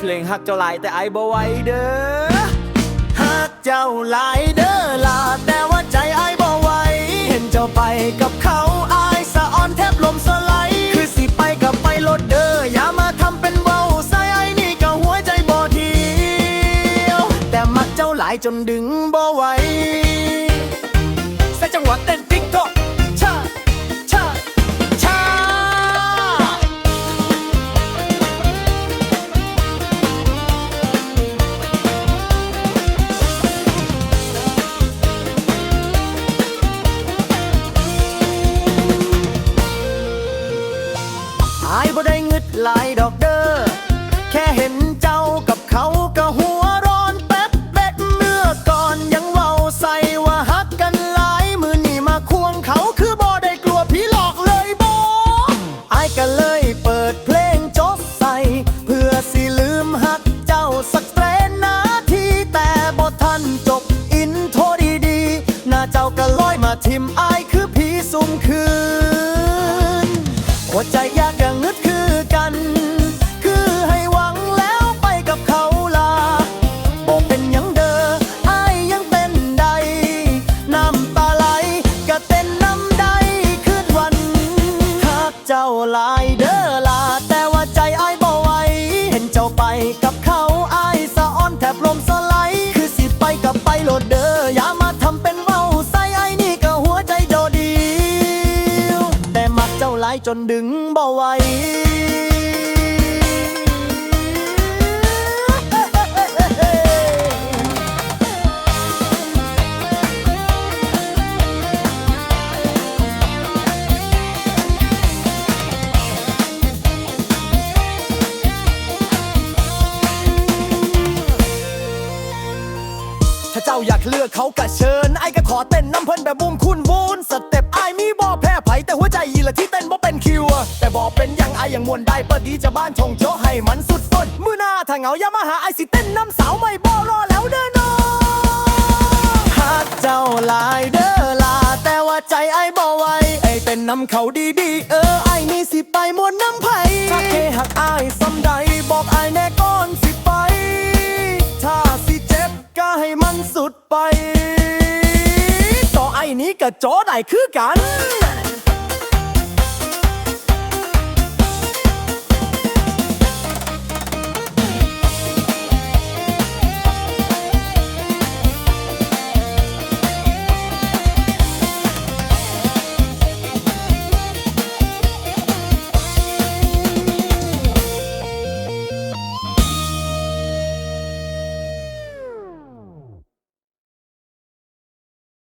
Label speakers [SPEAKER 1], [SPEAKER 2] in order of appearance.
[SPEAKER 1] เพลงฮักเจ้าหลายแต่ไอายบ่ไหวเด้อ
[SPEAKER 2] หากเจ้าหลายเด้อลาแต่ว่าใจไอ้ายบ่ไหวเห็นเจ้าไปกับเขาอายสะอ่อนแทบลมสลายคือสิไปกับไปรถเด้ออย่ามาทำเป็นเบาใส่ไอ้นี่ก็หัวใจบ่เทียวแต่มักเจ้าหลายจนดึงบ่ไหวใส่จังหวะเต้น ด้งึดหลายดอกเด้อ แค่เห็นเจ้ากับเขาก็หัวร้อนแป๊บเบ็ดเมื่อก่อนยังเว้าใส่ว่าฮักกันหลายมือนี่มาควงเขาคือบ่ได้กลัวผีหลอกเลยบ่อายก็เลยเปิดเพลงจบใส่ เพื่อสิลืมฮักเจ้าสักแสนนาทีแต่บ่ทันจบอินโทรดีๆหน้าเจ้าก็ลอยมาทิมอายคือผีซุ่มคืนหัวใจยากอย่างงึด กัน คือให้หวังแล้วไปกับเขาลาบอกเป็นยังเด้ออายยังเต้นใด น้ำตาไหลก็เต้นน้ำใดคืนวันหากเจ้าลายเด้อลา แต่ว่าใจอายบ่ไหวเห็นเจ้าไปกับเขาอายสะอ้อนแทบลมสลายคือสิไปกับไปโหลดเด้ออย่ามาทำเป็นเมาใส่ไอ้นี่ก็หัวใจโดดี แต่มักเจ้าหลายจนดึงบ่ไหวาเจ้าอยากเลือกเขากะเชิญไอ้ก็ขอเต้นน้ำเพิ่นแบบมุมคุณวูนสเต็ปไอ้มีบ่แพ้ไผแต่หัวใจยีละที่เต้นบ่เป็นคิว แต่บอเป็นยังไอ้ยังมวนได้เปิดดีจะบ้านทงโจให้มันสุดฝนมือหน้าถ้าเหงาอย่ามาหาไอ้สิเต้นน้ำสาวไม่บ่รอแล้วเด้อน้องหากเจ้าหลายเด้อลา แต่ว่าใจไอ้บ่ไหวไอ้เต้นน้ำเขาดีๆเออไอ้นี่สิไปมวนน้ำไผถ้าเคหักไอ้ซ้ำใดบอกไอ้แน่ก่อน นี้กับโจไหนคือกัน